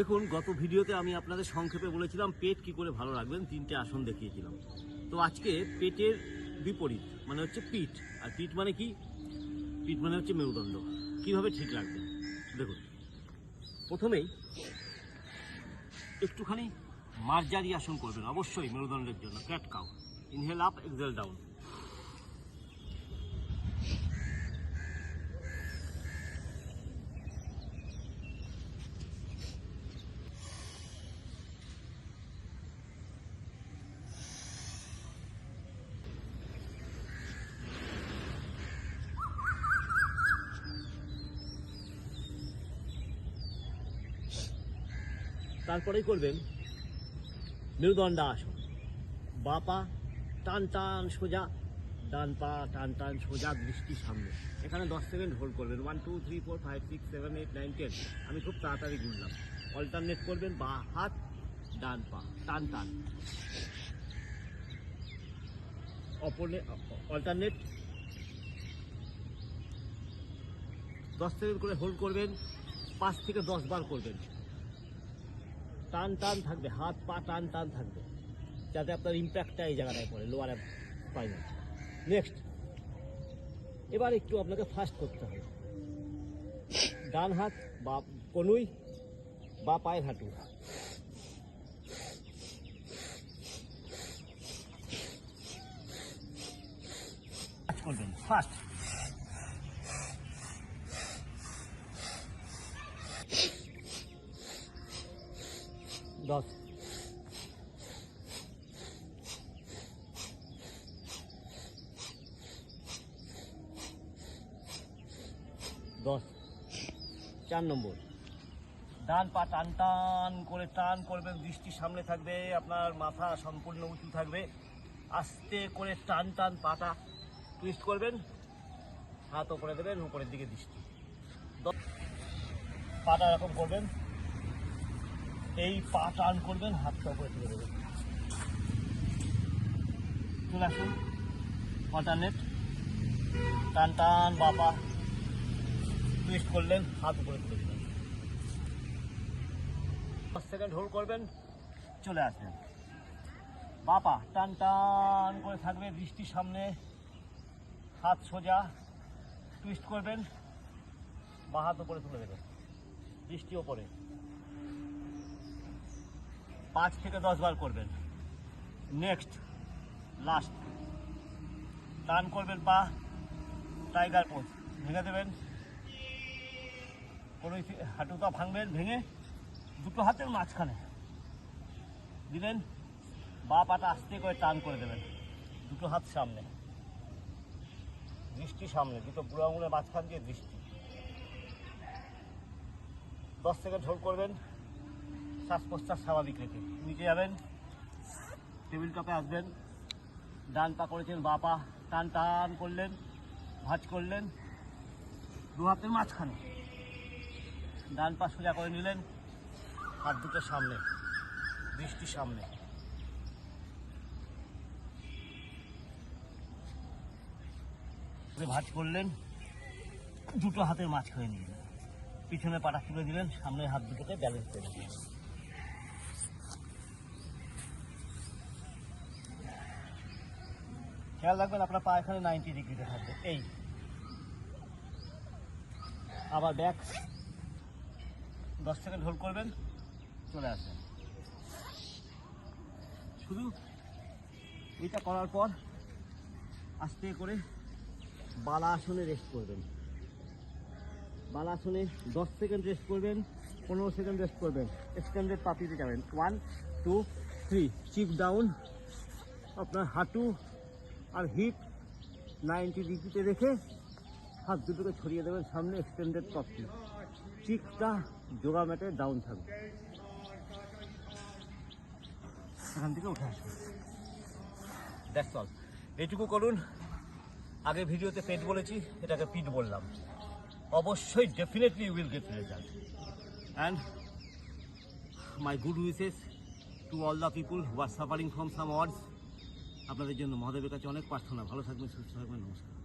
দেখুন, গত ভিডিওতে আমি আপনাদের সংক্ষেপে বলেছিলাম, পেট কি করে ভালো রাখবেন, তিনটে আসন দেখিয়েছিলাম। তো আজকে পেটের বিপরীত মানে হচ্ছে পিঠ। আর পিঠ মানে কি? পিঠ মানে হচ্ছে মেরুদণ্ড। কীভাবে ঠিক রাখবেন? দেখুন। প্রথমেই একটুখানি মার্জারি আসন করবেন, অবশ্যই মেরুদণ্ডের জন্য, cat cow. Inhale up exhale down. তারপরেই করবেন মেরুদণ্ডা আসন। বা পা টান টান, সোজা, ডান পা, টান টান, সোজা, দৃষ্টি সামনে। এখানে দশ সেকেন্ড হোল্ড করবেন। One two three four five six seven eight nine ten আমি খুব তাড়াতাড়ি ঘুরলাম অল্টারনেট করবেন বা হাত, ডান পা, টান টান। অপরনে অল্টারনেট দশ সেকেন্ড করে হোল্ড করবেন। পাঁচ থেকে দশ বার করবেন। টান টান থাকবে, হাত পা টান টান থাকবে, যাতে আপনার ইম্প্যাক্টটা এই জায়গাটায় পড়ে লোয়ার স্পাইনে নেক্সট এবার একটু আপনাকে ফাস্ট করতে হবে। ডান হাত বা কনুই বা পায়ের হাঁটু। করবেন ফাস্ট দশ দশ। চার নম্বর। ডান পা টান টান করে টান করবেন, দৃষ্টি সামনে থাকবে, আপনার মাথা সম্পূর্ণ উঁচু থাকবে। আস্তে করে টান টান পাটা টুইস্ট করবেন হাত ওপরে দেবেন, উপরের দিকে দৃষ্টি। পাটা এরকম করবেন, এই পা টান করবেন, হাতটা উপরে তুলে দেবেন। চলে আসুন অল্টারনেট টান টান বাপা টুইস্ট করলেন হাত উপরে তুলে দিলেন। দশ সেকেন্ড হোল্ড করবেন। চলে আসবেন। বাপা টান টান করে থাকবে দৃষ্টির সামনে। হাত সোজা টুইস্ট করবেন। বা হাত উপরে তুলে দেবেন। দৃষ্টি ওপরে। পাঁচ থেকে দশ বার করবেন। নেক্সট লাস্ট টান করবেন পা। টাইগার পোজ ভেঙে দেবেন। কোনো হাঁটুটা ভাঙবেন, ভেঙে দুটো হাতের মাঝখানে দিলেন বা পাটা আস্তে করে টান করে দেবেন। দুটো হাত সামনে। দৃষ্টি সামনে। দুটো বুড়ো আঙুলের মাঝখান দিয়ে দৃষ্টি। দশ সেকেন্ড হোল্ড করবেন। শ্বাস প্রশ্বাস স্বাভাবিক রেখে নিচে যাবেন। টেবিল টপে আসবেন। ডান পা করেছেন, বা পা টান টান করলেন, ভাঁজ করলেন। দু হাতের মাঝখানে। ডান পা সোজা করে নিলেন, হাত দুটো সামনে, দৃষ্টি সামনে। ভাঁজ করলেন, দুটো হাতের মাছ মাঝখানে নিলেন। পিছনে পাটা তুলে দিলেন, সামনের হাত দুটোকে ব্যালেন্স করে দিলেন খেয়াল রাখবেন, আপনার পা এখানে নাইনটি ডিগ্রিতে থাকবে। এই। আবার ব্যাক দশ সেকেন্ড হোল্ড করবেন, চলে আসবেন। শুধু এটা করার পর আস্তে করে বালা আসনে রেস্ট করবেন। বালা আসনে দশ সেকেন্ড রেস্ট করবেন, পনেরো সেকেন্ড রেস্ট করবেন। এক্সটেন্ডেড পাপিতে যাবেন। One two three chip down আপনার হাঁটু আর হিপ নাইনটি ডিগ্রিতে রেখে হাত দুটোকে ছড়িয়ে দেবেন, সামনে এক্সটেন্ডেড পাপি চিকটা যোগা ম্যাটে ডাউন থাকবে। এখান থেকে উঠে আসবে। দ্যাটস অল এইটুকু করুন। আগে ভিডিওতে পেট বলেছি, এটাকে পিট বললাম। অবশ্যই definitely will get result and my good wishes to all the people who are suffering from some words আপনাদের জন্য মহাদেবের কাছে অনেক প্রার্থনা। ভালো থাকবেন, সুস্থ থাকবেন, নমস্কার।